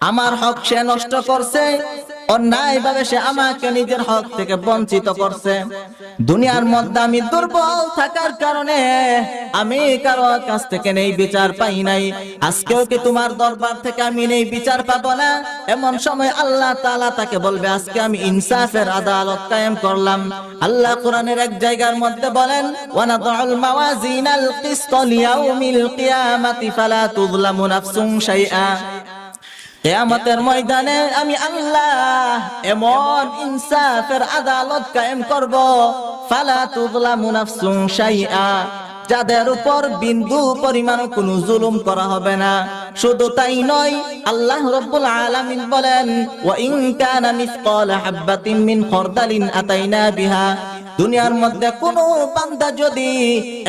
আমার হক সে নষ্ট করছে অন্যায় ভাবে সে আমাকে নিজের হক থেকে বঞ্চিত করছে। দুনিয়ার মধ্যে আমি দুর্বল থাকার কারণে আমি কারও কাছ থেকে নেই বিচার পাই নাই। আজকেও কি তোমার দরবার থেকে আমি নেই বিচার পাবো না? এমন সময় আল্লাহ তাআলা তাকে বলবে, আজকে আমি ইনসাফের আদালত কায়েম করলাম। আল্লাহ কোরআনের এক জায়গার মধ্যে বলেন ওয়ানাদুল মাওয়াজিনাল কেয়ামতের ময়দানে আমি আল্লাহ এমন ইনসাফের আদালত কায়েম করব। ফালা তুযলামু নাফসুন শাইআ। যাদের উপর বিন্দু পরিমাণ কোনো জুলুম করা হবে না। শুধু তাই নয়, আল্লাহ রাব্বুল আলামিন বলেন, ওয়া ইন কানা মিসকাল হাববাতিন মিন খরদালিন আতাইনা বিহা। দুনিয়ার মধ্যে কোনো বান্দা যদি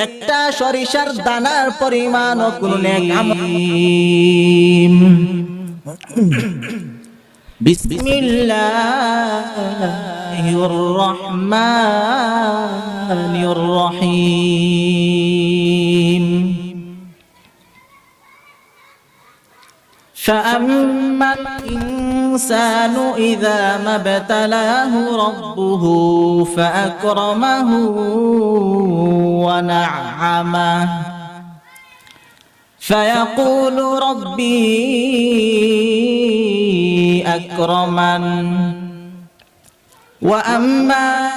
একটা সরিষার দানার পরিমাণ কোন নেক আমল بسم الله الرحمن الرحيم. فأما الإنسان إذا ما ابتلاه ربه فأكرمه ونعمه. فيقول ربي أكرمن. وأما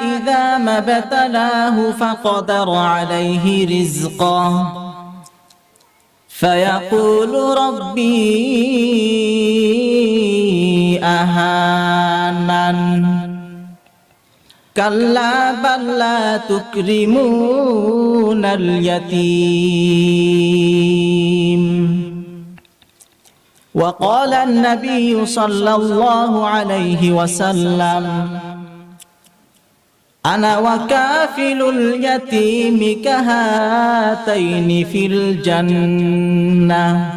إذا ما ابتلاه فقدر عليه رزقه. فيقول ربي أهانن. كلا بل لا تكرمون اليتيم. وقال النبي صلى الله عليه وسلم أنا وكافل اليتيم كهاتين في الجنة.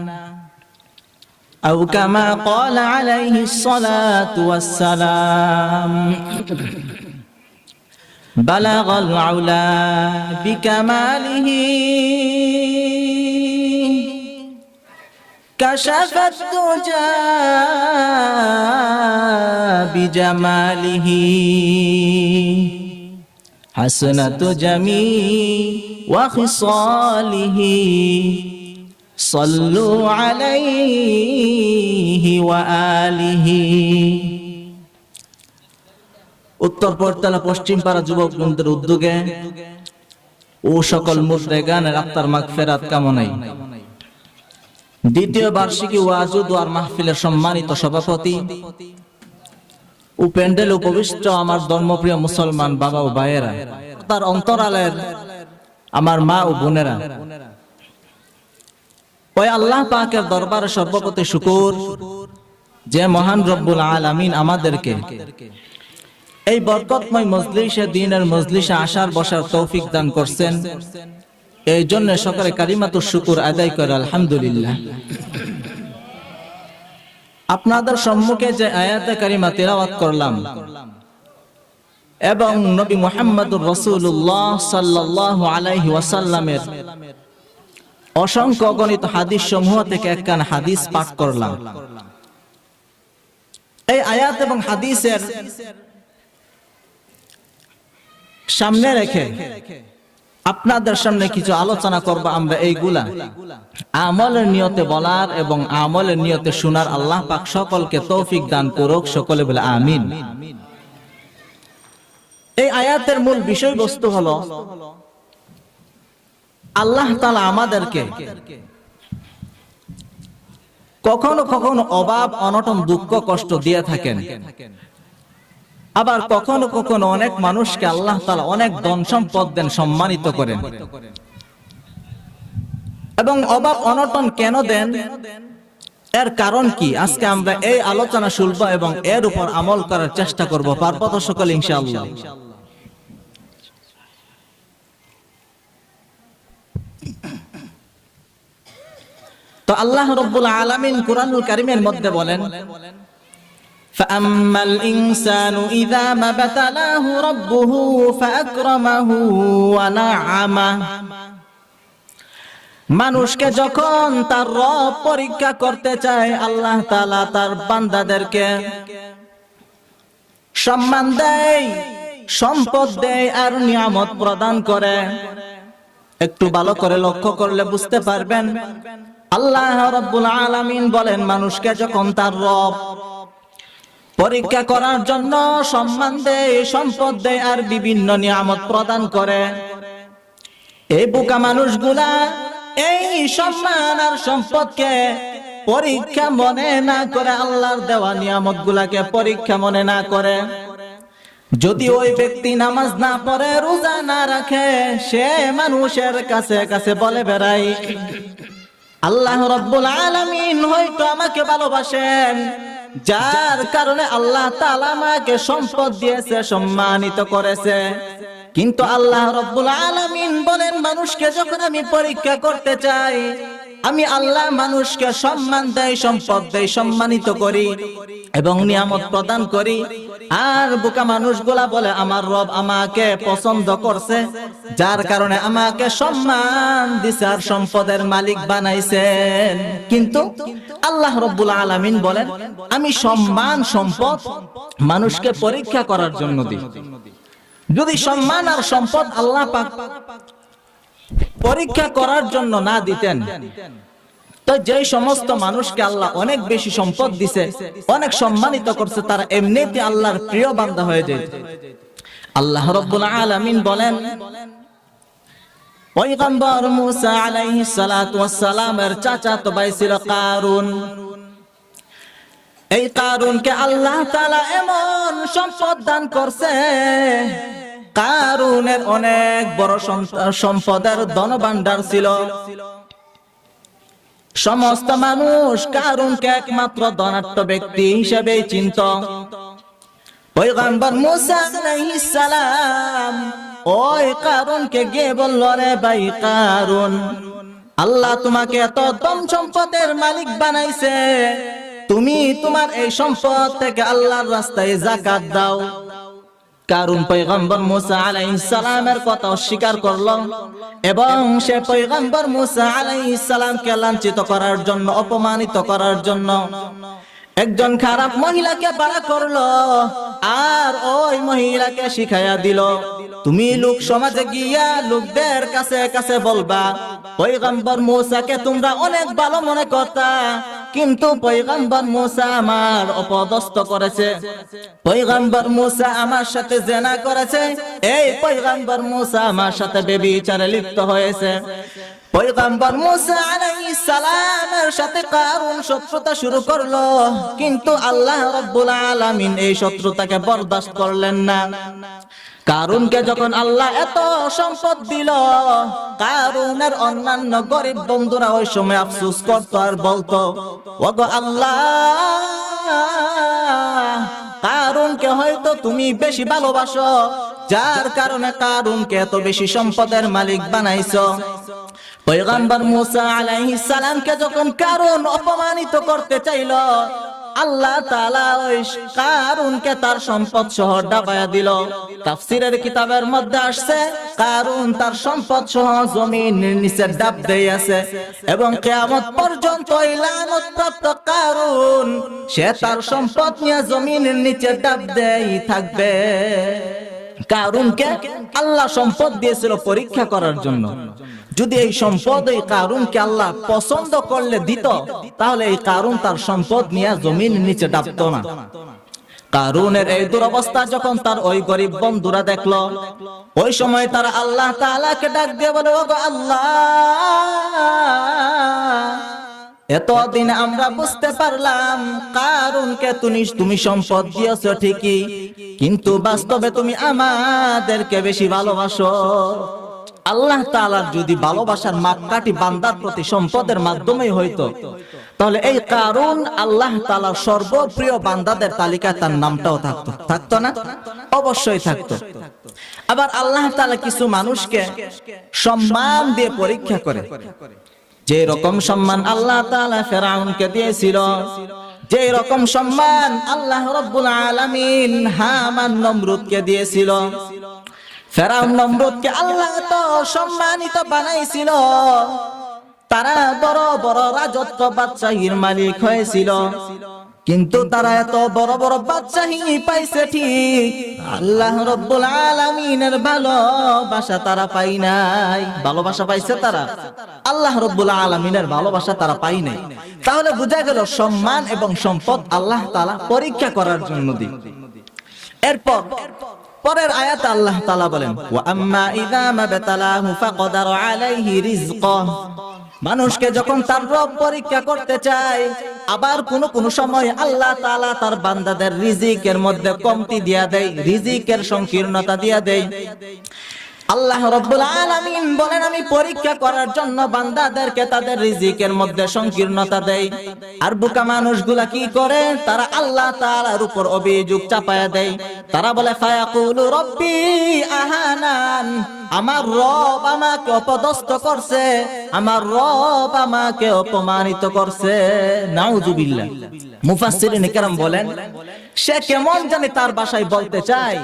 أو كما قال عليه الصلاة والسلام بلغ العلا بكماله. كشف الدجى بجماله. حسنة جميع وخصاله. صلوا عليه وآله. উত্তর পর্তালা পশ্চিম পাড়া যুবক বৃন্দের উদ্যোগে ও সকল মুদ্রে গানের আত্মার মাগ ফেরাত কামনাই দ্বিতীয় বার্ষিকী ওয়াজুদ আর মাহফিলের সম্মানিত সভাপতি ও প্যান্ডেল উপবিষ্ট আমার ধর্মপ্রিয় মুসলমান বাবা ও ভাইয়েরা, তার অন্তরালের আমার মা ও বোনেরা। ওই আল্লাহ পাকের দরবারে সর্বপ্রতি শুকুর যে মহান রব্বুল আলামিন আমাদেরকে এই বরকতময় মজলিসে, দিনের মজলিসে আসার বসার তৌফিক দান করছেন। এই জন্য সকালে কারিমাতুর শুকুর আদায় করে, আলহামদুলিল্লাহ। আপনাদের সম্মুখে যে আয়াতে কারিমা তেলাওয়াত করলাম, এবং নবী মুহাম্মদুর রাসূলুল্লাহ সাল্লাল্লাহু আলাইহি ওয়াসাল্লামের অসংখ্য গণিত হাদিস সমূহ থেকে একখান হাদিস পাঠ করলাম। এই আয়াত এবং হাদিসের সামনে রেখে আপনাদের সামনে কিছু আলোচনা করব আমরা এইগুলা। আমলের নিয়তে বলার এবং আমলের নিয়তে শোনার আল্লাহ পাক সকলকে তৌফিক দান করুক, সকলে বলে আমিন। এই আয়াতের মূল বিষয়বস্তু হলো, আল্লাহ তাআলা আমাদেরকে কখনো কখনো অভাব, অনটন, দুঃখ, কষ্ট দিয়ে থাকেন। আবার কখনো কখনো অনেক মানুষকে আল্লাহ তালা অনেক ধন সম্পদ দেন, সম্মানিত করেন। এবং অভাব অনটন কেন দেন? এর কারণ কি? আজকে আমরা এই আলোচনা শুনব এবং এর উপর আমল করার চেষ্টা করব। পারব তো সকল, ইনশাআল্লাহ। তো আল্লাহ রব্বুল আলামিন কুরআনুল কারীমের মধ্যে বলেন فأما الإنسان إذا ما ابتلاه ربه فأكرمه ونعمه মানুষকে যখন তার রব পরীক্ষা করতে চায় আল্লাহ তাআলা তার বান্দাদেরকে সম্মান দেয় সম্পদ দেয় আর নিয়ামত প্রদান করে একটু ভালো করে লক্ষ্য করলে বুঝতে পারবেন আল্লাহ রব্বুল আলামিন বলেন মানুষকে যখন তার রব পরীক্ষা করার জন্য সম্মান দেয়, সম্পদ দেয় আর বিভিন্ন নিয়ামত প্রদান করে। এই বোকা মানুষগুলা এই সম্মান আর সম্পদকে পরীক্ষা মনে না করে, আল্লাহর দেওয়া নিয়ামত গুলাকে পরীক্ষা মনে না করে। যদি ওই ব্যক্তি নামাজ না পড়ে, রোজা না রাখে, সে মানুষের কাছে কাছে বলে বেড়াই আল্লাহ রব্বুল আলামিন হয়তো আমাকে ভালোবাসেন, যার কারণে আল্লাহ তাআলা আমাকে সম্পদ দিয়েছে, সম্মানিত করেছে। কিন্তু আল্লাহ রব্বুল আলামিন বলেন, মানুষকে যখন আমি পরীক্ষা করতে চাই আমি আল্লাহ মানুষকে সম্মান দেয় সম্পদ দেয় সম্মানিত করি এবং নিয়ামত প্রদান করি। আর বোকা মানুষগুলা বলে, আমার রব আমাকে পছন্দ করছে, যার কারণে আমাকে সম্মান দিছে আর সম্পদের মালিক বানাইছেন। কিন্তু আল্লাহ রব্বুল আলামিন বলেন, আমি সম্মান, সম্পদ মানুষকে পরীক্ষা করার জন্য দিই। যদি সম্মান আর সম্পদ আল্লাহ পরীক্ষা করার জন্য না দিতেন। যে সমস্ত মানুষকে আল্লাহ অনেক বেশি সম্পদ দিছে, অনেক সম্মানিত করছে, তারা এমনিতে আল্লাহর প্রিয় বান্দা হয়ে যায় আল্লাহ রব্বুল আলামিন বলেন, পয়গম্বর মুসা আলাইহিস সালাতু ওয়াস সালামের ভাই ছিল কারুন। এই কারুনকে আল্লাহ তাআলা এমন সম্পদ দান করছে কারুনের অনেক বড় সম্পদের ধনভাণ্ডার ছিল। সমস্ত মানুষ কারুনকে একমাত্র ধনাট্য ব্যক্তি হিসেবে চিন্ত। মুসা আলাইহিস সালাম, ওই বলল রে ভাই কারুন? আল্লাহ তোমাকে এত সম্পদের মালিক বানাইছে। তুমি তোমার এই সম্পদ থেকে আল্লাহর রাস্তায় জাকাত দাও। কারণ পয়গম্বর মুসা আলাইহিস সালামের কথা অস্বীকার করল এবং সে পয়গম্বর মুসা আলাইহিস সালামকে লাঞ্ছিত করার জন্য, অপমানিত করার জন্য একজন খারাপ মহিলাকে বাড়া করল আর ওই মহিলাকে শিখাইয়া দিল, তুমি লোক সমাজে গিয়া লোকদের কাছে কাছে বলবা, পয়গম্বর মুসাকে তোমরা অনেক ভালো মনে করতা কিন্তু পয়গম্বর মুসা আমার অপদস্থ করেছে। পয়গম্বর মুসা আমার সাথে জেনা করেছে। এই পয়গম্বর মুসা আমার সাথে বেবিচারে লিপ্ত হয়েছে। পয়গম্বর মুসা আলাইহিস সালামের সাথে কারুন শত্রুতা শুরু করল। কিন্তু আল্লাহ রাব্বুল আলামিন এই শত্রুতাকে বরদাস্ত করলেন না। কারুনকে যখন আল্লাহ এত সম্পদ দিল, কারুনের অন্যান্য গরিব বন্ধুরা ওই সময় আফসোস করতো আর বলতো, ওগো আল্লাহ, কারুনকে হয়তো তুমি বেশি ভালোবাসো, যার কারণে কারুনকে এত বেশি সম্পদের মালিক বানাইছো। পয়গম্বর মুসা আলাইহিস সালামকে যখন কারুন অপমানিত করতে চাইল আল্লাহ তাআলা ওই কারুনকে তার সম্পদ সহ ডাবায়া দিল। তাফসীরের কিতাবের মধ্যে আসছে, কারুন তার সম্পদ সহ জমিনের নিচে ডাব দিয়ে আছে এবং কিয়ামত পর্যন্ত লানত প্রাপ্ত কারুন, সে তার সম্পদ নিয়ে জমিনের নিচে ডাব দেই থাকবে। কারুনকে আল্লাহ সম্পদ দিয়েছিল পরীক্ষা করার জন্য। যদি এই সম্পদ এই কারুনকে আল্লাহ পছন্দ করলে দিত, তাহলে এই কারুন তার সম্পদ নিয়ে জমিন নিচে ডাবতো না। কারুনের এই দুরবস্থা যখন তার ওই গরিব বন্ধুরা দেখল, ওই সময় তার আল্লাহ তাআলাকে ডাক দিয়ে বলে, ওগো আল্লাহ, এতদিন আমরা বুঝতে পারলাম কারুনকে তুমি তুমি সম্পদ দিয়েছ ঠিকই, কিন্তু বাস্তবে তুমি আমাদেরকে বেশি ভালোবাসো। আল্লাহ তাআলার যদি ভালোবাসার মাপকাঠি বান্দার প্রতি সম্পদের মাধ্যমে হইতো, তাহলে এই কারণ আল্লাহ তাআলার সর্বপ্রিয় বান্দাদের তালিকায় তার নামটাও থাকতো। থাকতো না? অবশ্যই থাকতো। আবার আল্লাহ তাআলা কিছু মানুষকে সম্মান দিয়ে পরীক্ষা করে। যে রকম সম্মান আল্লাহ তাআলা ফেরাউনকে দিয়েছিল যে রকম সম্মান আল্লাহ রব্বুল আলামিন হামান নমরুদকে দিয়েছিল ফেরাউন নমরুদকে আল্লাহ তো সম্মানিত বানাইছিল। তারা বড় বড় রাজত্ব বাদশাহীর মালিক হয়েছিল। কিন্তু তারা এত বড় বড় বাদশাহী পাইছে ঠিক। আল্লাহ রব্বুল আলামিনের ভালোবাসা তারা পাই নাই। ভালোবাসা পাইছে তারা? আল্লাহ রব্বুল আলামিনের ভালোবাসা তারা পাই নাই। তাহলে বোঝা গেল সম্মান এবং সম্পদ আল্লাহ তাআলা পরীক্ষা করার জন্য দিই এরপর পরের আয়াত আল্লাহ তাআলা বলেন মানুষকে যখন তার রব পরীক্ষা করতে চায়, আবার কোন কোন সময় আল্লাহ তালা তার বান্দাদের রিজিকের মধ্যে কমতি দিয়া দেয়, রিজিকের সংকীর্ণতা দিয়া দেয়। আল্লাহ রব্বুল আলামিন বলেন, আমি পরীক্ষা করার জন্য বান্দাদেরকে তাদের রিজিকের মধ্যে সংকীর্ণতা দেই। আর বোকা মানুষগুলা কি করে? তারা আল্লাহ তাআলার উপর অভিযোগ চাপায়া দেয়। তারা বলে, ফায়াকুলু রব্বি আহানান, আমার রব আমাকে অপদস্থ করছে, আমার রব আমাকে অপমানিত করছে। নাউজুবিল্লাহ। মুফাসসিরিন কেরাম বলেন সে কেমন জানে তার বাসায় বলতে চায়,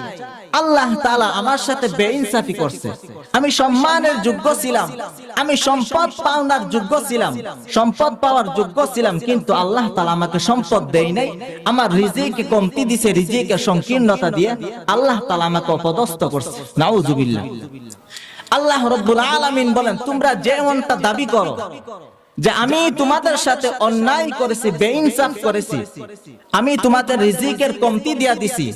আল্লাহ তাআলা আমার সাথে বেইনসাফি করছে। আমি সম্মানের যোগ্য ছিলাম। আমি সম্পদ পাওয়ার যোগ্য ছিলাম। সম্পদ পাওয়ার যোগ্য ছিলাম, কিন্তু আল্লাহ তাআলা আমাকে সম্পদ দেয় নাই। আমার রিজিকে কমতি দিছে রিজিকে সংকীর্ণতা দিয়ে আল্লাহ তাআলা আমাকে অপদস্থ করছে। নাউজুবিল্লাহ। আল্লাহ রব্বুল আলামিন বলেন, তোমরা যেমনটা দাবি করো যে আমি তোমাদের সাথে অন্যায় করেছি বেইনসাফ করেছি। আমি তোমাদের রিজিকের কমতি দিয়া দিছি।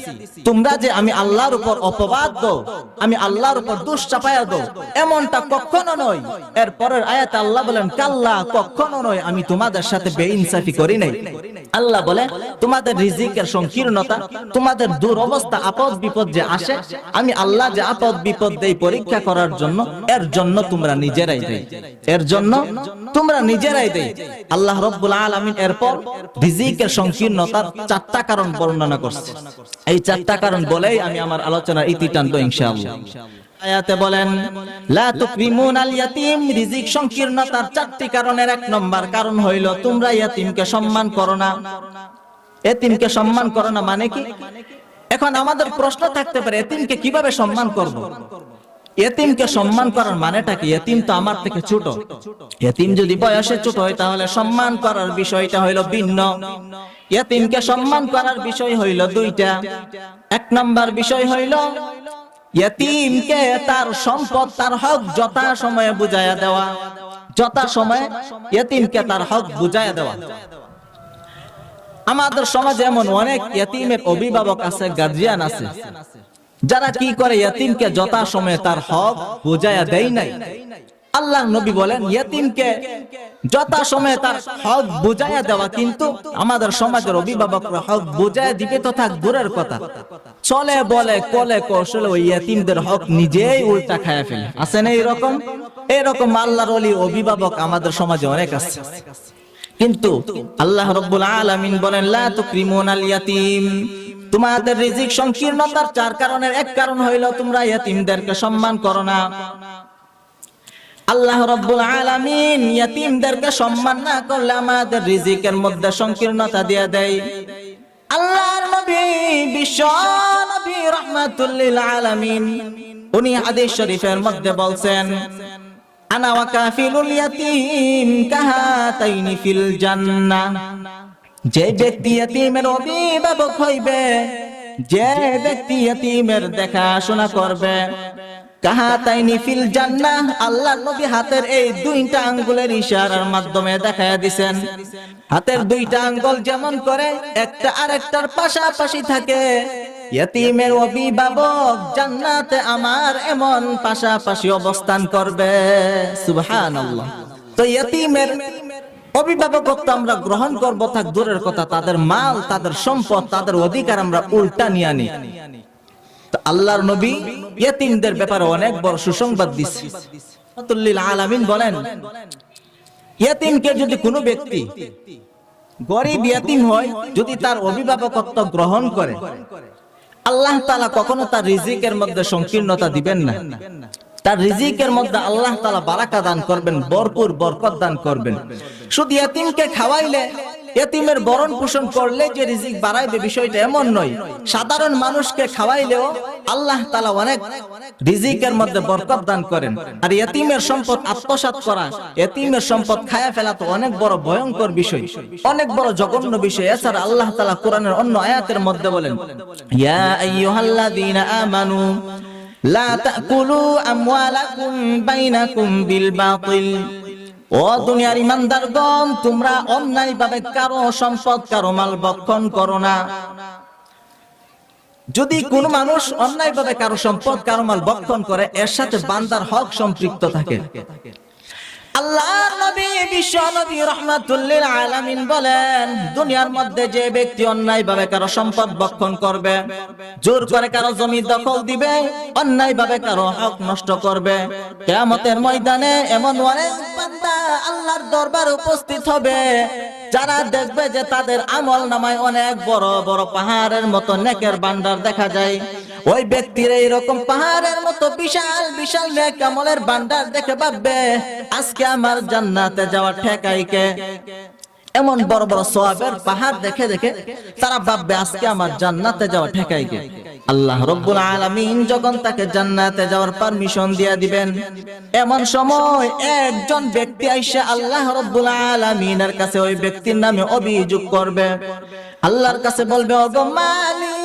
তোমরা যে আমি আল্লাহর উপর অপবাদ দাও আমি আল্লাহর উপর দোষ চাপায়া দাও। এমনটা কখনো নয়। এরপরের আয়াত আল্লাহ বলেন কাল্লা কখনো নয় আমি তোমাদের সাথে বেইনসাফি করি নাই। আল্লাহ বলে, তোমাদের রিজিকের সংকীর্ণতা, তোমাদের দুরবস্থা আপদ বিপদ যে আসে, আমি আল্লাহ যে আপদ বিপদ দেই পরীক্ষা করার জন্য, এর জন্য তোমরা নিজেরাই দেই। এর জন্য তোমরা নিজেরাই দেই। আল্লাহ রব্বুল আলামিন এরপর রিজিকের সংকীর্ণতার চারটা কারণ বর্ণনা করছে। এই চারটা কারণ বলেই আমি আমার আলোচনার ইতি টানবো ইনশাআল্লাহ। আয়াতে বলেন, লা তুকরিমুন আল ইয়াতিম রিজিক সংকীর্ণতার চারটি কারণের এক নম্বর কারণ হইল তোমরা ইয়াতিমকে সম্মান করো না। এতিমকে সম্মান করো না মানে কি? এখন আমাদের প্রশ্ন থাকতে পারে, এতিমকে কীভাবে সম্মান করব? এতিমকে সম্মান করার মানেটা কি? এতিম তো আমার থেকে ছোট। এতিম যদি বয়সে ছোট হয় তাহলে সম্মান করার বিষয়টা হইল ভিন্ন। এতিমকে সম্মান করার বিষয় হইল দুইটা। এক নাম্বার বিষয় হইল ইয়তিমকে তার সম্পদ, তার হক যথা সময়ে বুঝাইয়া দেওয়া। যথা সময়ে ইয়তিমকে তার হক বুঝাইয়া দেওয়া। আমাদের সমাজে এমন অনেক ইয়তিমের অভিভাবক আছে গার্জিয়ান আছে। যারা কি করে ইয়তিমকে যথা সময়ে তার হক বুঝাইয়া দেয় নাই। আল্লাহ নবী বলেন, ইয়তিমকে যথা সময়ে তার হক বুঝাইয়া দেওয়া কিন্তু আমাদের সমাজের অভিভাবকরা হক বুঝাইয়া দিবে তো থাক দূরের কথা। চলে, বলে, কলে, কৌশলে ওই ইয়তিমদের হক নিজেই উল্টা খায়া ফেলে। আছে না এইরকম? এরকম আল্লাহর অলি অভিভাবক আমাদের সমাজে অনেক আছে। কিন্তু আল্লাহ রব্বুল আলামিন বলেন, লা তুকরিমুনাল ইয়াতিম। তোমাদের রিজিক সংকীর্ণতার চার কারণের এক কারণ হইল তোমরা ইয়াতিমদেরকে সম্মান করো না। আল্লাহ রব্বুল আলামিন ইয়াতিমদেরকে সম্মান না করলে আমাদের রিজিকের মধ্যে সংকীর্ণতা দিয়ে দেয়। আল্লাহর নবী, বিশ্ব নবী রাহমাতুল লিল আলামিন, উনি হাদিস শরীফের মধ্যে বলছেন, আনা ওয়া কাফিলুল ইয়াতিম কাহাতাইনি ফিল জান্নাহ। যে ব্যক্তি ইয়াতিমের অভিভাবক হইবে, যে ব্যক্তি ইয়াতিমের দেখাশোনা করবে জান্নাতে আমার এমন পাশাপাশি অবস্থান করবে। সুবহানাল্লাহ। তো ইয়তিমের অভিভাবকত্ব আমরা গ্রহণ করব থাক, দূরের কথা, তাদের মাল, তাদের সম্পদ, তাদের অধিকার আমরা উল্টা নিয়ে আনি আল্লাহর নবী ইয়তিমদের ব্যাপারে অনেক বড় সুসংবাদ দিচ্ছে রাহমাতুল্লিল আলামিন বলেন, ইয়তিমকে যদি কোনো ব্যক্তি গরিব ইয়তিম হয়, যদি তার অভিভাবকত্ব গ্রহণ করে, আল্লাহ তাআলা কখনো তার রিজিকের মধ্যে সংকীর্ণতা দিবেন না। তার রিজিকের মধ্যে আল্লাহ তাআলা বারাকা দান করবেন, ভরপুর বরকত দান করবেন। শুধু ইয়তিমকে খাওয়াইলে এতিমের বরণ পোষণ করলে যে রিজিক বাড়াইবে বিষয়টা এমন নয়। সাধারণ মানুষকে খাওয়াইলেও আল্লাহ তালা অনেক রিজিকের মধ্যে বরকত দান করেন। আর এতিমের সম্পদ আত্মসাৎ করা এতিমের সম্পদ খায়া ফেলা তো অনেক বড় ভয়ঙ্কর বিষয়। অনেক বড় জঘন্য বিষয়। এছাড়া আল্লাহ তালা কোরআনের অন্য আয়াতের মধ্যে বলেন। ইয়া আইয়ুহাল্লাযীনা আমানু লা তাকুলু আমওয়ালাকুম বাইনাকুম বিল বাতিল। ও দুনিয়ার ইমানদারগণ, তোমরা অন্যায় ভাবে কারও সম্পদ, কারও মাল বক্ষণ করো না। যদি কোন মানুষ অন্যায় ভাবে কারও সম্পদ, কারও মাল বক্ষণ করে, এর সাথে বান্দার হক সম্পৃক্ত থাকে। আল্লাহর নবী, বিশ্ব নবী রহমাতুল্লিল আলামিন বলেন, দুনিয়ার মধ্যে যে ব্যক্তি অন্যায় ভাবে কারও সম্পদ বক্ষণ করবে, জোর করে কারও জমি দখল দিবে অন্যায় ভাবে কারও হক নষ্ট করবে ময়দানে এমন আল্লাহর দরবারে উপস্থিত হবে, যারা দেখবে যে তাদের আমল নামায় অনেক বড় বড় পাহাড়ের মতো নেকের বান্ডার দেখা যায়। ওই ব্যক্তির এইরকম পাহাড়ের মতো বিশাল বিশাল নেক আমলের বান্ডার দেখে ভাববে, আজকে আমার জান্নাতে যাওয়া ঠেকাইকে এমন বড় বড় সোয়াবের পাহাড় দেখে দেখে তারা ভাববে, আজকে আমার জান্নাতে যাওয়া ঠেকাইকে আল্লাহ রব্বুল আলামিন যখন তাকে জান্নাতে যাওয়ার পারমিশন দিয়ে দিবেন, এমন সময় একজন ব্যক্তি আইসা আল্লাহ রব্বুল আলামিনের কাছে ওই ব্যক্তির নামে অভিযোগ করবে। আল্লাহর কাছে বলবে, ওগো মালিক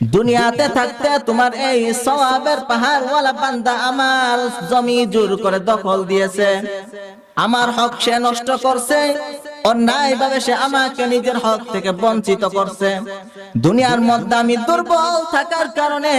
দুনিয়াতে থাকতে তোমার এই সওয়াবের পাহাড়ওয়ালা বান্দা আমার জমি জোর করে দখল দিয়েছে। আমার হক সে নষ্ট করছে অন্যায় ভাবে সে আমাকে নিজের হক থেকে বঞ্চিত করছে। দুনিয়ার মধ্যে আমি দুর্বল থাকার কারণে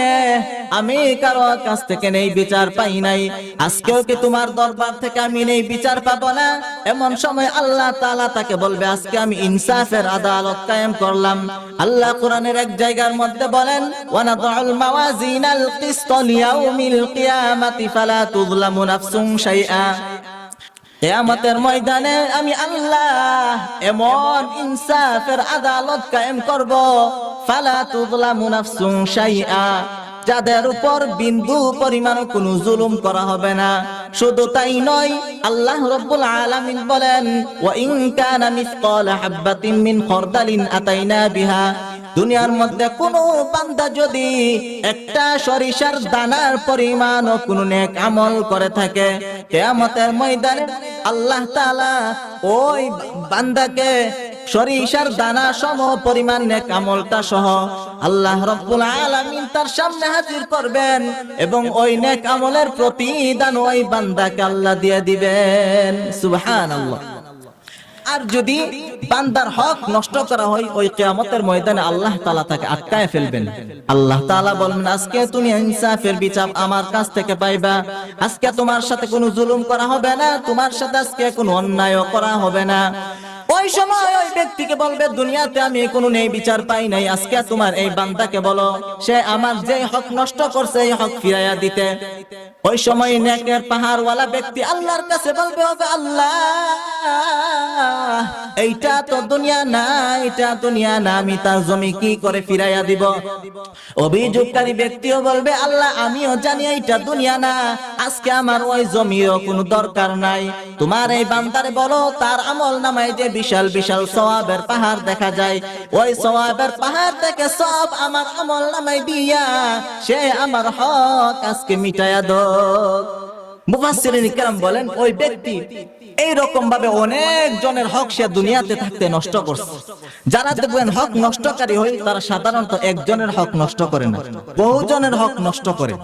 আমি কারও কাছ থেকে নেই বিচার পাই নাই। আজকেও কি তোমার দরবার থেকে আমি নেই বিচার পাবো না? এমন সময় আল্লাহ তাআলা তাকে বলবে, আজকে আমি ইনসাফের আদালত কায়েম করলাম। আল্লাহ কোরআনের এক জায়গার মধ্যে বলেন ওয়ানাদুল মাওয়াজিনাল কিসত কিয়ামাতি ফালা তুযলামু নাফসুন শাইআ। কিয়ামতের ময়দানে আমি আল্লাহ এমন ইনসাফের আদালত কায়েম করব। ফালা তুযলামু নাফসুন শাইআ। যাদের উপর বিন্দু পরিমাণ কোনো জুলুম করা হবে না। শুধু তাই নয় আল্লাহ রব্বুল আলামিন বলেন ওয়া ইন কানা মিসকালা হাববাতিন মিন খারদালিন আতাইনা বিহা। দুনিয়ার মধ্যে কোন বান্দা যদি একটা সরিষার দানার পরিমাণ ও কোন নেক আমল করে থাকে, কিয়ামতের ময়দানে আল্লাহ তাআলা ওই বান্দাকে সরিষার দানা সম পরিমাণ নেক আমলটা সহ আল্লাহ রব্বুল আলামিন তার সামনে হাজির করবেন এবং ওই নেক আমলের প্রতিদান ওই বান্দাকে আল্লাহ দিয়ে দিবেন। সুবহানাল্লাহ। আর যদি বান্দার হক নষ্ট করা হয়, ওই কিয়ামতের ময়দানে আল্লাহ তাআলা তাকে আটকায় ফেলবেন। আল্লাহ তাআলা বলবেন, আজকে তুমি ইনসাফের বিচার আমার কাছ থেকে পাইবা। আজকে তোমার সাথে কোনো জুলুম করা হবে না, তোমার সাথে আজকে কোনো অন্যায়ও করা হবে না। ওই সময় ওই ব্যক্তিকে বলবে, দুনিয়াতে আমি কোনো নেই, বিচার পাই নাই। আজকে তোমার এই বান্দাকে বলো, সে আমার যে হক নষ্ট করছে, এই হক ফিরাইয়া দিতে। ওই সময় নেকের পাহাড়ওয়ালা ব্যক্তি আল্লাহর কাছে বলবে, ওগো আল্লাহ, এইটা তো দুনিয়া না এটা দুনিয়া না, আমি তার জমি কি করে ফিরাইয়া দিব? অভিযোগকারী ব্যক্তিও বলবে, আল্লাহ, আমিও জানি এইটা দুনিয়া না, আজকে আমার ওই জমিও কোনো দরকার নাই। তোমার এই বান্দারে বলো, তার আমল নামায় যে বিশাল বিশাল সওয়াবের পাহাড় দেখা যায়। ওই সওয়াবের পাহাড় থেকে সব আমার আমল নামায় দিয়া, সে আমার হক আজকে মিটায়া দোক। মুফাসসিরিন ইকরাম বলেন, ওই ব্যক্তি এই রকম ভাবে অনেক জনের হক সে দুনিয়াতে থাকতে নষ্ট করছে। যারা দেখবেন হক নষ্টকারী হয় তারা সাধারণত একজনের হক নষ্ট করে না, বহুজনের হক নষ্ট করে।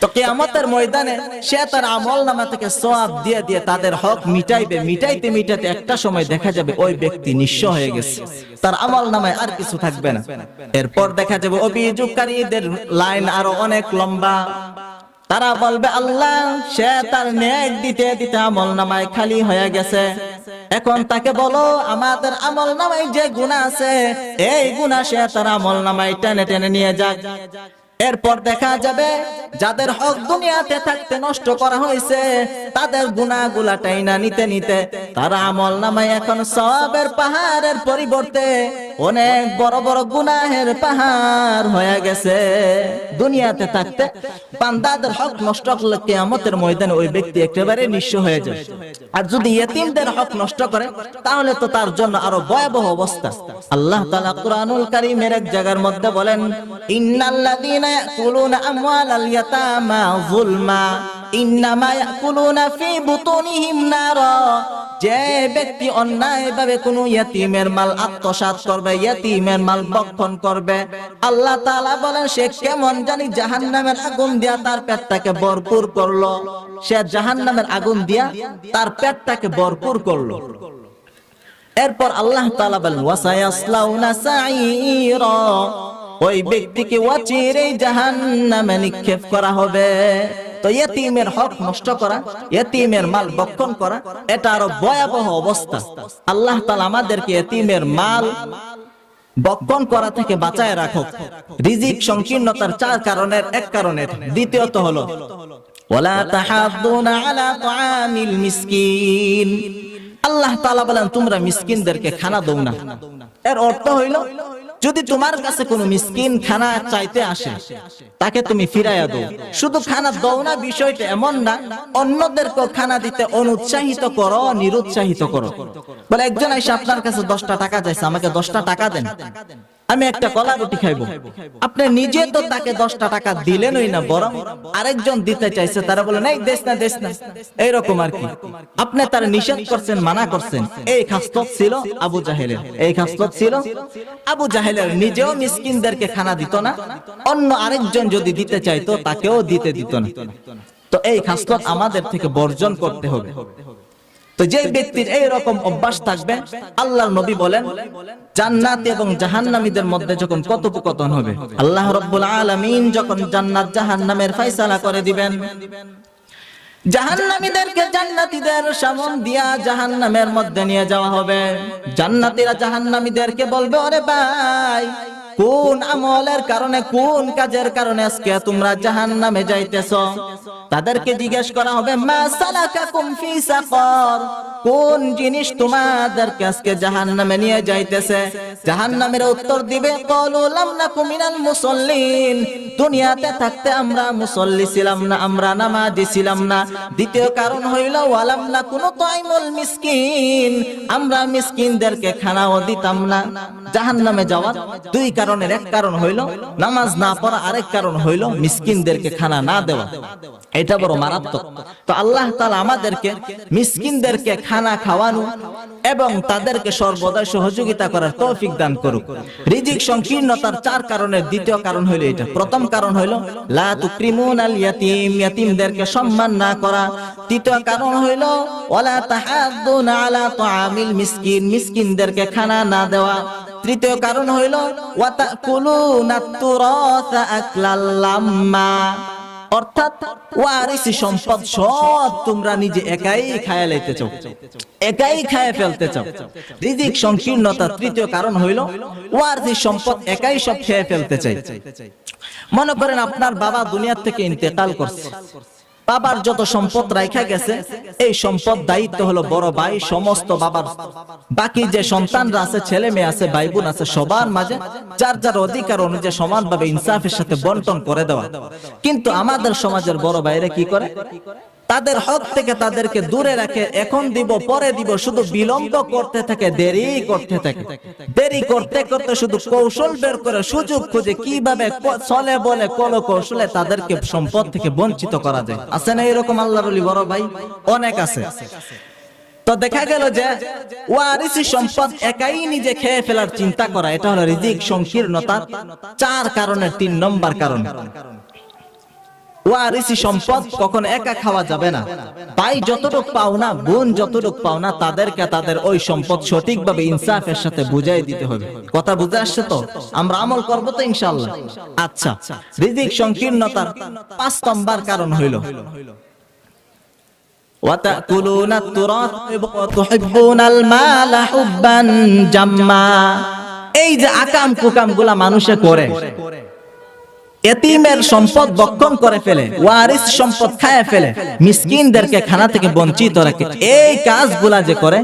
তো কিয়ামতের ময়দানে সে তার আমল নামা থেকে সওয়াব দিয়ে দিয়ে তাদের হক মিটাইবে, মিটাইতে মিটাইতে একটা সময় দেখা যাবে ওই ব্যক্তি নিঃস্ব হয়ে গেছে। তার আমল নামায় আর কিছু থাকবে না। এরপর দেখা যাবে অভিযোগকারীদের লাইন আরও অনেক লম্বা। তারা বলবে, আল্লাহ, সে তার নেক দিতে দিতে আমল নামায় খালি হয়ে গেছে। এখন তাকে বলো, আমাদের আমল নামায় যে গুণা আছে, এই গুণা সে তার আমল নামায় টেনে টেনে নিয়ে যাক। এরপর দেখা যাবে যাদের হক দুনিয়াতে থাকতে নষ্ট করা হয়েছে, তাদের গুণাগুলা টাইনা নিতে নিতে তারা আমল নামায় এখন সবের পাহাড়ের পরিবর্তে অনেক বড় বড় গুনাহের পাহাড় হয়ে গেছে। দুনিয়াতে থাকতে বান্দাদের হক নষ্ট করলে কিয়ামতের ময়দানে ওই ব্যক্তি একেবারে নিঃস্ব হয়ে যায় আর যদি ইয়েতিমদের হক নষ্ট করে, তাহলে তো তার জন্য আরও ভয়াবহ অবস্থা। আল্লাহ তাআলা কুরআনুল কারীমের এক জায়গার মধ্যে বলেন, ইন্নাল্লাযীনা ইয়াকুলুনা আমওয়ালাল ইয়াতামা যুলমা ইন্নামা ইয়াকুলুনা ফি বুতুনিহিম নারা যে ব্যক্তি মাল করবে মাল করবে, আল্লাহ বলেন, সে কেমন জানি জাহান্নামের আগুন দিয়া তার পেটটাকে ভরপুর করল। সে জাহান্নামের আগুন দিয়া তার পেটটাকে ভরপুর করল। এরপর আল্লাহ তাআলা বলেন ওই ব্যক্তিকে ওয়াচিরে জাহান্নামে নিক্ষেপ করা হবে। তো ইয়েতিমের হক নষ্ট করা ইয়েতিমের মাল বক্ষণ করা, এটা আরও ভয়াবহ অবস্থা। আল্লাহ তাআলা আমাদেরকে ইয়েতিমের মাল বক্ষণ করা থেকে বাঁচায় রাখো রিজিক সংকীর্ণতার চার কারণের এক কারণের দ্বিতীয়ত হলো, ওয়ালা তাহাদ্দুনা আলা তাআমিল মিসকিন। আল্লাহ তাআলা বলেন, তোমরা মিসকিনদেরকে খানা দাও না। এর অর্থ হইল যদি তোমার কাছে কোনো মিসকিন খানা চাইতে আসে, তাকে তুমি ফিরাইয়া দাও। শুধু খানা দাও না, বিষয়টা এমন না অন্যদেরকে খানা দিতে অনুৎসাহিত করো, নিরুৎসাহিত করো। বলে, একজন এসে আপনার কাছে দশটা টাকা চাইছে, আমাকে দশটা টাকা দেন। আমি একটা কলা রুটি খাইবো। আপনি নিজে তো তাকে দশটা টাকা দিলেনই না বরং আরেকজন দিতে চাইছে তারা বলে নাই দেশ না দেশ না। এইরকম আর কি। আপনি তার নিষেধ করছেন মানা করছেন এই খাস্তত ছিল আবু জাহেলের। এই খাস্তত ছিল আবু জাহেলের। নিজেও মিসকিনদেরকে খানা দিত না অন্য আরেকজন যদি দিতে চাইতো তাকেও দিতে দিত না। তো এই খাস্তত আমাদের থেকে বর্জন করতে হবে। তো যে ব্যক্তির এই রকম অভ্যাস থাকবে, আল্লাহর নবী বলেন, জান্নাত এবং জাহান্নামীদের মধ্যে যখন কথোপকথন হবে, আল্লাহ রব্বুল আলামিন যখন জান্নাত জাহান্নামের ফয়সালা করে দিবেন, জাহান্নামীদেরকে জান্নাতীদের সামন দিয়া জাহান্নামের মধ্যে নিয়ে যাওয়া হবে। জান্নাতীরা জাহান্নামীদেরকে বলবে, ওরে ভাই কোন আমলের কারণে, কোন কাজের কারণে আজকে তোমরা জাহান্নামে যাইতেছ? তাদেরকে জিজ্ঞেস করা হবে কোন জিনিস তোমাদেরকে আজকে জাহান্নামে নিয়ে যাইতেছে? জাহান্নামের উত্তর দিবে মুসাল্লিন। দুনিয়াতে থাকতে আমরা মুসল্লি ছিলাম না, আমরা নামাজি ছিলাম না। দ্বিতীয় কারণ হইল ওয়ালাম না কোনো তাইমুল মিসকিন। আমরা মিসকিনদেরকে খানাও দিতাম না। জাহান্নামে যাওয়ার দুই কারণের এক কারণ হইল, নামাজ না পড়া আরেক কারণ হইল মিসকিনদেরকে খানা না দেওয়া। এটা বড় মারাত্মক। তো আল্লাহ তাআলা আমাদেরকে মিসকিনদেরকে খানা খাওয়ানো এবং তাদেরকে সর্বদা সহযোগিতা করার তৌফিক দান করুক। রিজিক সংকীর্ণতার চার কারণের দ্বিতীয় কারণ হইল এটা। প্রথম কারণ হইল, লা তুকরিমুন আল ইয়াতিম, ইয়াতিমদেরকে সম্মান না করা। তৃতীয় কারণ হইল, ওয়ালা তাহাদ্দুন আলা তাআমিল মিসকিন, মিসকিনদেরকে খানা না দেওয়া। তৃতীয় কারণ হইল অর্থাৎ সম্পদ তোমরা নিজে একাই একাই তৃতীয় কারণ সম্পদ একাই সব খেয়ে ফেলতে মনে করেন আপনার বাবা দুনিয়ার থেকে ইন্তেকাল করছে। বাবার যত সম্পদ রাখা গেছে, এই সম্পদ দায়িত্ব হলো বড় ভাই, সমস্ত বাবার। বাকি যে সন্তানরা আছে, ছেলে মেয়ে আছে ভাই বোন আছে, সবার মাঝে যার যার অধিকার অনুযায়ী সমানভাবে ইনসাফের সাথে বন্টন করে দেওয়া। কিন্তু আমাদের সমাজের বড় ভাইরা কি করে? তাদের হক থেকে তাদেরকে দূরে রাখে এখন দিব, পরে দিব, শুধু বিলম্ব করতে থাকে, দেরি করতে থাকে। দেরি করতে করতে শুধু কৌশল বের করে সুযোগ খুঁজে কীভাবে চলে বলে কল কৌশলে তাদেরকে সম্পদ থেকে বঞ্চিত করা যায়। আছে না এরকম আল্লাহর ওলি বড় ভাই? অনেক আছে। তো দেখা গেল যে ওয়ারিসি সম্পদ একাই নিজে খেয়ে ফেলার চিন্তা করা, এটা হলো রিজিক সংকীর্ণতার চার কারণের তিন নম্বর কারণ। ওয়ারিসি সম্পদ কখন একা খাওয়া যাবে না ভাই যতটুক পাও না বোন যতটুক পাও না তাদেরকে তাদের ওই সম্পদ সঠিকভাবে ইনসাফের সাথে বুঝাই দিতে হবে কথা বুঝে আসছে তো আমরা আমল করব তো ইনশাআল্লাহ আচ্ছা রিজিক সংকীর্ণতার পাঁচ নম্বর কারণ হইল وتأكلون التراث وتحبون المال حبا جما এই যে আকাম কুকাম গুলা মানুষে করে এতিমের সম্পদ বক্ষণ করে ফেলে, ওয়ারিস সম্পদ খায় ফেলে, মিসকিনদেরকে খানা থেকে বঞ্চিত রাখে। এই কাজগুলা যে করে,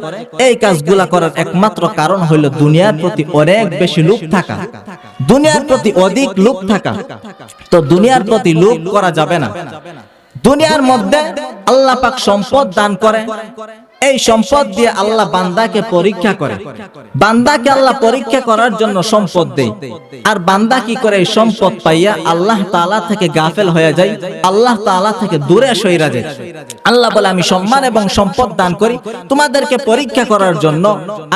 এই কাজগুলা করার একমাত্র কারণ হইল দুনিয়ার প্রতি অনেক বেশি লোভ থাকা। দুনিয়ার প্রতি অধিক লোভ থাকা। তো দুনিয়ার প্রতি লোভ করা যাবে না। দুনিয়ার মধ্যে আল্লাহ পাক সম্পদ দান করে। এই সম্পদ দিয়ে আল্লাহ বান্দাকে পরীক্ষা করে। বান্দাকে আল্লাহ পরীক্ষা করার জন্য সম্পদ দেয়। আর বান্দা কি করে এই সম্পদ পাইয়া আল্লাহ তাআলা থেকে গাফেল হয়ে যায়, আল্লাহ তাআলা থেকে দূরে সইরা যায়। আল্লাহ বলে, আমি সম্মান এবং সম্পদ দান করি তোমাদেরকে পরীক্ষা করার জন্য।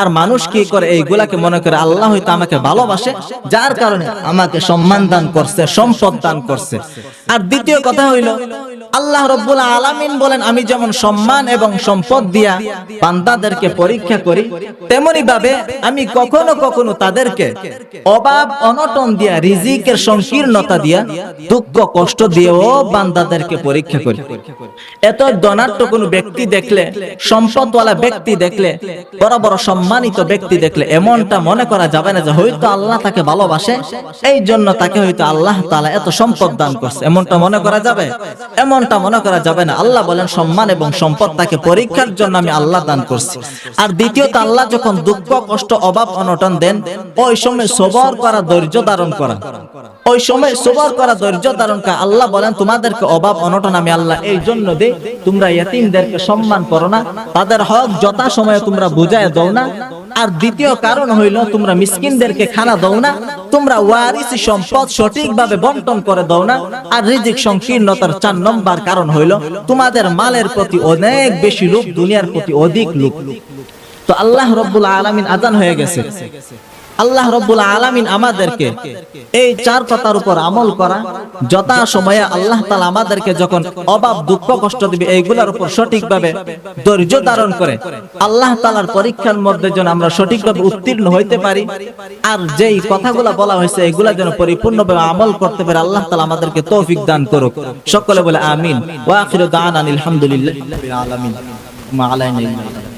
আর মানুষ কি করে এইগুলাকে মনে করে আল্লাহ হয়তো আমাকে ভালোবাসে, যার কারণে আমাকে সম্মান দান করছে, সম্পদ দান করছে। আর দ্বিতীয় কথা হইল আল্লাহ রব্বুল আলামিন বলেন, আমি যেমন সম্মান এবং সম্পদ দিয়া বান্দাদেরকে পরীক্ষা করি, তেমনি ভাবে আমি কখনো কখনো তাদেরকে অভাব, অনটন দিয়া, রিজিকের সংকীর্ণতা দিয়া, দুঃখ, কষ্ট দিয়েও বান্দাদেরকে পরীক্ষা করি। এত ধনাঢ্য কোনো ব্যক্তি দেখলে, সম্পদওয়ালা ব্যক্তি দেখলে, বড় বড় সম্মানিত ব্যক্তি দেখলে, এমনটা মনে করা যাবে না যে হয়তো আল্লাহ তাকে ভালোবাসে এই জন্য তাকে হয়তো আল্লাহ তাআলা এত সম্পদ দান করছে, এমনটা মনে করা যাবে? এমনটা মনে করা যাবে না। আল্লাহ বলেন, সম্মান এবং সম্পদ তাকে পরীক্ষার জন্য আমি আল্লাহ দান করছি। আর দ্বিতীয়ত, আল্লাহ যখন দুঃখ, কষ্ট, অভাব, অনটন দেন, ওই সময় সবর করা, ধৈর্য ধারণ করা। ওই সময় সবর করা, ধৈর্য ধারণ করা। আল্লাহ বলেন, তোমাদেরকে অভাব, অনটন আমি আল্লাহ এই জন্য দেই। তোমরা ইয়েতিমদেরকে সম্মান করো না। তাদের হক যথা সময়ে তোমরা বুঝায় দাও না। আর দ্বিতীয় কারণ হইল, তোমরা মিসকিনদেরকে খানা দাও না, তোমরা ওয়ারিস সম্পদ সঠিকভাবে বন্টন করে দাও না, আর রিজিক সংকীর্ণতার চার নম্বর কারণ হইল, তোমাদের মালের প্রতি অনেক বেশি লোক দুনিয়ার প্রতি অধিক লোক তো আল্লাহ রব্বুল আলামিন আজান হয়ে গেছে। আল্লাহ রব্বুল আলামিন আমাদেরকে এই চার কথার উপর আমল করা, যথা সময়ে আল্লাহ তাআলা আমাদেরকে যখন অভাব, দুঃখ, কষ্ট দিবে, এইগুলোর উপর সঠিকভাবে ধৈর্য ধারণ করে, আল্লাহ তাআলার পরীক্ষার মধ্যে যেন আমরা সঠিকভাবে উত্তীর্ণ হইতে পারি। আর যেই কথাগুলো বলা হয়েছে এগুলা যেন পরিপূর্ণভাবে আমল করতে পারে আল্লাহ তাআলা আমাদেরকে তৌফিক দান করুক। সকলে বলে আমিন। ওয়া আখিরু দাওয়ানা আলহামদুলিল্লাহি রাব্বিল আলামিন। মা আলাইনা